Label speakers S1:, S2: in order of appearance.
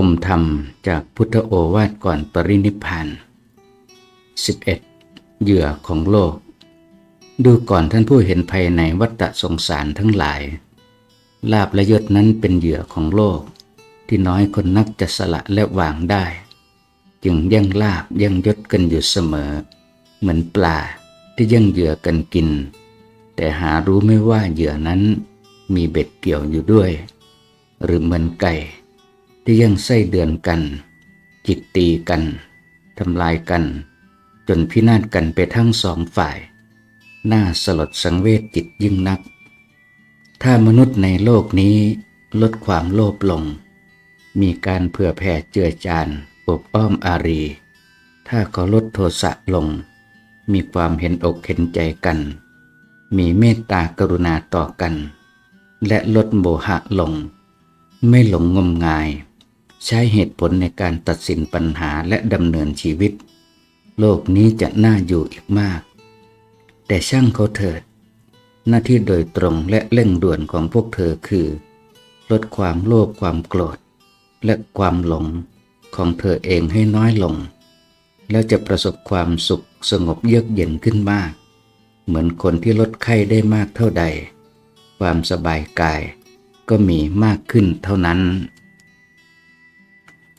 S1: คมธรรมจากพุทธโอวาทก่อนปรินิพพาน 11. เหยื่อของโลก ดูก่อนท่านผู้เห็นภัยในวัฏสงสารทั้งหลาย ลาบและยศนั้นเป็นเหยื่อของโลก ที่น้อยคนนักจะสละและวางได้ จึงแย่งลาบแย่งยศกันอยู่เสมอ เหมือนปลาที่แย่งเหยื่อกันกิน แต่หารู้ไม่ว่าเหยื่อนั้นมีเบ็ดเกี่ยวอยู่ด้วย หรือเหมือนไก่ ที่แย่งไส้เดือนกัน จิกตีกันทำลายกัน จนพินาศกันไปทั้งสองฝ่าย น่าสลดสังเวชจิตยิ่งนัก ถ้ามนุษย์ในโลกนี้ลดความโลภลง มีการเผื่อแผ่เจือจานอบอ้อมอารี ถ้าเขาลดโทสะลง มีความเห็นอกเห็นใจกัน มีเมตตากรุณาต่อกัน และลดโมหะลง ไม่หลงงมงาย ใช้เหตุผลในการตัดสินปัญหาและดำเนินชีวิต โลกนี้จะน่าอยู่อีกมาก แต่ช่างเขาเถิด หน้าที่โดยตรงและเร่งด่วนของพวกเธอคือ ลดความโลภความโกรธ และความหลงของเธอเองให้น้อยลง แล้วจะประสบความสุขสงบเยือกเย็นขึ้นมาก เหมือนคนที่ลดไข้ได้มากเท่าใด ความสบายกายก็มีมากขึ้นเท่านั้น